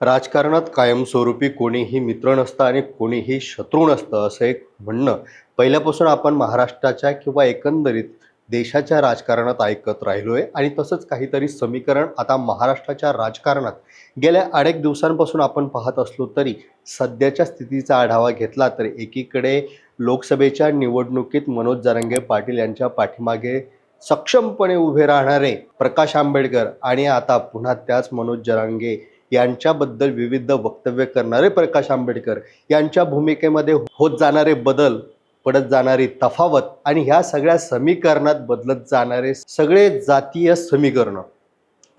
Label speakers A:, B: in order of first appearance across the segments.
A: राजकारणात कायमस्वरूपी कोणीही मित्र नसतं आणि कोणीही शत्रू नसतं असं एक म्हणणं पहिल्यापासून आपण महाराष्ट्राच्या किंवा एकंदरीत देशाच्या राजकारणात ऐकत राहिलो आहे आणि तसंच काहीतरी समीकरण आता महाराष्ट्राच्या राजकारणात गेल्या अनेक दिवसांपासून आपण पाहत असलो तरी सध्याच्या स्थितीचा आढावा घेतला तर एकीकडे लोकसभेच्या निवडणुकीत मनोज जारंगे पाटील यांच्या पाठीमागे सक्षमपणे उभे राहणारे प्रकाश आंबेडकर आणि आता पुन्हा त्याच मनोज जरांगे यांच्याबद्दल विविध वक्तव्य करणारे प्रकाश आंबेडकर यांच्या भूमिकेमध्ये होत जाणारे बदल पडत जाणारी तफावत आणि ह्या सगळ्या समीकरणात बदलत जाणारे सगळे जातीय समीकरणं.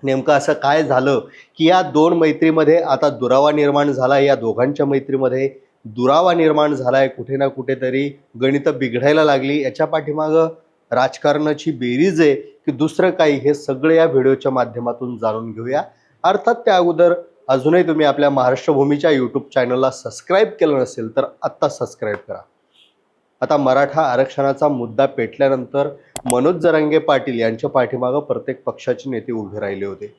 A: नेमकं असं काय झालं की या दोन मैत्रीमध्ये आता दुरावा निर्माण झाला या दोघांच्या मैत्रीमध्ये दुरावा निर्माण झालाय कुठे ना कुठेतरी गणितं बिघडायला लागली. याच्या पाठीमागं राजकारणाची बेरीज आहे की दुसरं काही हे सगळं या व्हिडिओच्या माध्यमातून जाणून घेऊया. अर्थात त्या अगोदर अजूनही तुम्ही आपल्या महाराष्ट्र भूमीच्या यूट्यूब चॅनलला सबस्क्राईब केलं नसेल तर आत्ता सबस्क्राईब करा. आता मराठा आरक्षणाचा मुद्दा पेटल्यानंतर मनोज जरांगे पाटील यांच्या पाठीमागं प्रत्येक पक्षाचे नेते उभे राहिले होते.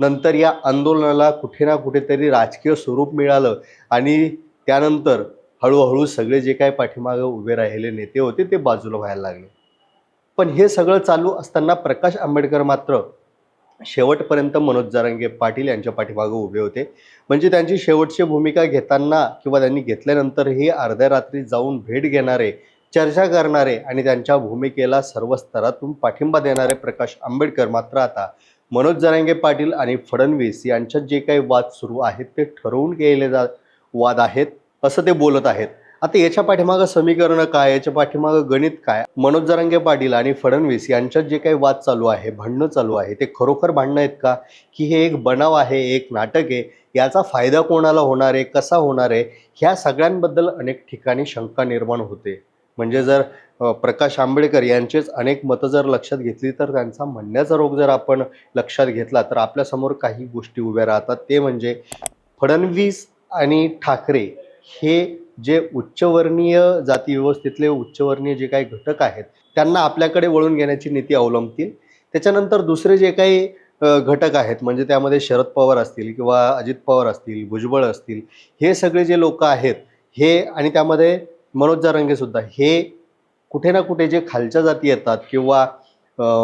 A: नंतर या आंदोलनाला कुठे ना कुठेतरी राजकीय स्वरूप मिळालं आणि त्यानंतर हळूहळू सगळे जे काय पाठीमागं उभे राहिलेले नेते होते ते बाजूला व्हायला लागले. पण हे सगळं चालू असताना प्रकाश आंबेडकर मात्र शेवटपर्यंत मनोज जारंगे पाटील यांच्या पाठीमागं उभे होते. म्हणजे त्यांची शेवटची भूमिका घेताना किंवा त्यांनी घेतल्यानंतरही अर्ध्या रात्री जाऊन भेट घेणारे चर्चा करणारे आणि त्यांच्या भूमिकेला सर्व स्तरातून पाठिंबा देणारे प्रकाश आंबेडकर मात्र आता मनोज जरांगे पाटील आणि फडणवीस यांच्यात जे काही वाद सुरू आहेत ते ठरवून केलेले जा वाद आहेत असं ते बोलत आहेत. आता याच्या पाठीमागं समीकरणं काय? याच्या पाठीमागं गणित काय? मनोज जरांगे पाटील आणि फडणवीस यांच्यात जे काही वाद चालू आहे भांडणं चालू आहे ते खरोखर भांडणं आहेत का? की हे एक बनाव आहे एक नाटक आहे? याचा फायदा कोणाला होणार आहे? कसा होणार आहे? ह्या सगळ्यांबद्दल अनेक ठिकाणी शंका निर्माण होते. म्हणजे जर प्रकाश आंबेडकर यांचेच अनेक मतं जर लक्षात घेतली तर त्यांचा म्हणण्याचा रोग जर आपण लक्षात घेतला तर आपल्यासमोर काही गोष्टी उभ्या राहतात. ते म्हणजे फडणवीस आणि ठाकरे हे जे उच्चवर्णीय जाती व्यवस्थेतले उच्चवर्णीय जे काही घटक आहेत त्यांना आपल्याकडे वळून घेण्याची नीती अवलंबतील. त्याच्यानंतर दुसरे जे काही घटक आहेत म्हणजे त्यामध्ये शरद पवार असतील किंवा अजित पवार असतील भुजबळ असतील हे सगळे जे लोक आहेत हे आणि त्यामध्ये मनोज सुद्धा हे कुठे ना कुठे जे खालच्या जाती येतात किंवा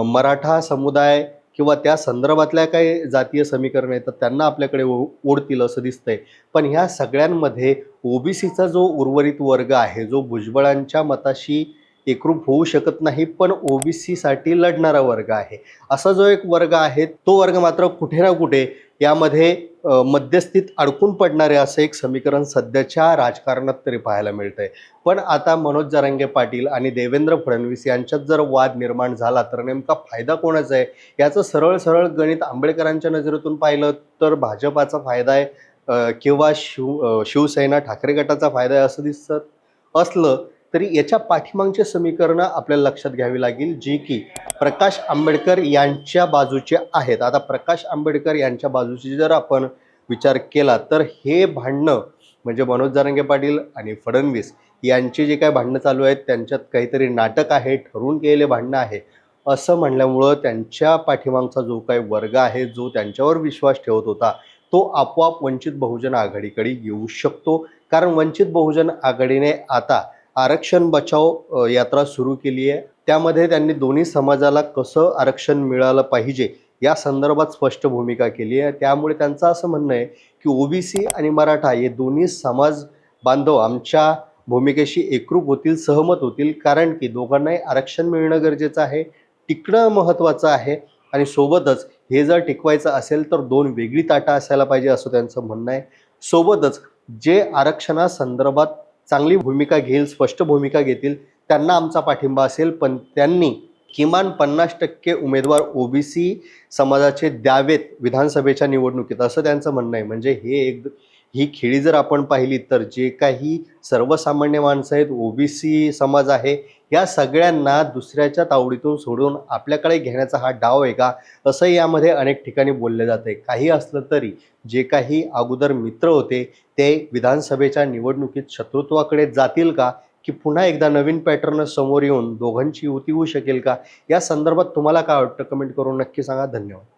A: मराठा समुदाय किंवा त्या संदर्भातल्या काही जातीय समीकरणं तर त्यांना आपल्याकडे ओ- ओढतील असं दिसतंय. पण ह्या सगळ्यांमध्ये ओबीसीचा जो उर्वरित वर्ग आहे जो भुजबळांच्या मताशी एकरूप होऊ शकत नाही पण ओबीसीसाठी लढणारा वर्ग आहे. असा जो एक वर्ग आहे तो वर्ग मात्र कुठे ना कुठे यामध्ये मध्यस्थीत अडकून पडणारे असं एक समीकरण सध्याच्या राजकारणात तरी पाहायला मिळतंय. पण आता मनोज जरांगे पाटील आणि देवेंद्र फडणवीस यांच्यात जर वाद निर्माण झाला तर नेमका फायदा कोणाचा आहे? याचं सरळ सरळ गणित आंबेडकरांच्या नजरेतून पाहिलं तर भाजपाचा फायदा आहे किंवा शिव शिवसेना ठाकरे गटाचा फायदा आहे असं दिसत असलं तरी याच्या पाठीमागचे समीकरणं आपल्याला लक्षात घ्यावी लागेल जी की प्रकाश आंबेडकर यांच्या बाजूचे आहेत. आता प्रकाश आंबेडकर यांच्या बाजूची जर आपण विचार केला तर हे भांडणं म्हणजे मनोज जारंगे पाटील आणि फडणवीस यांची जे काही भांडणं चालू आहेत त्यांच्यात काहीतरी नाटक आहे ठरवून केलेले भांडणं आहे असं म्हणल्यामुळं त्यांच्या पाठीमागचा जो काही वर्ग आहे जो त्यांच्यावर विश्वास ठेवत होता तो आपोआप वंचित बहुजन आघाडीकडे येऊ शकतो. कारण वंचित बहुजन आघाडीने आता आरक्षण बचाव यात्रा सुरू केली आहे. त्यामध्ये त्यांनी दोन्ही समाजाला कसं आरक्षण मिळालं पाहिजे या संदर्भात स्पष्ट भूमिका केली आहे. त्यामुळे त्यांचं असं म्हणणं आहे की ओबीसी आणि मराठा हे दोन्ही समाज बांधव आमच्या भूमिकेशी एकरूप होतील सहमत होतील. कारण की दोघांनाही आरक्षण मिळणं गरजेचं आहे टिकणं महत्त्वाचं आहे आणि सोबतच हे जर टिकवायचं असेल तर दोन वेगळी ताटं असायला पाहिजे असं त्यांचं म्हणणं आहे. सोबतच जे आरक्षणासंदर्भात चांगली भूमिका घेईल स्पष्ट भूमिका घेतील त्यांना आमचा पाठिंबा असेल. पण त्यांनी किमान पन्नास टक्के उमेदवार ओबीसी समाजाचे द्यावेत विधानसभेच्या निवडणुकीत असं त्यांचं म्हणणं आहे. म्हणजे हे एक ही खेळी जर आपण पाहिली तर जे काही सर्वसामान्य माणसं आहेत ओबीसी समाज आहे या सगळ्यांना दुसऱ्याच्या तावडीतून सोडून आपल्याकडे घेण्याचा हा डाव आहे का? असं यामध्ये अनेक ठिकाणी बोलले जाते काही असलं तरी जे काही अगोदर मित्र होते ते विधानसभेच्या निवडणुकीत शत्रुत्वाकडे जातील का? की पुन्हा एकदा नवीन पॅटर्न समोर येऊन दोघांची युती होऊ शकेल का? या संदर्भात तुम्हाला काय वाटतं? कमेंट करून नक्की सांगा. धन्यवाद.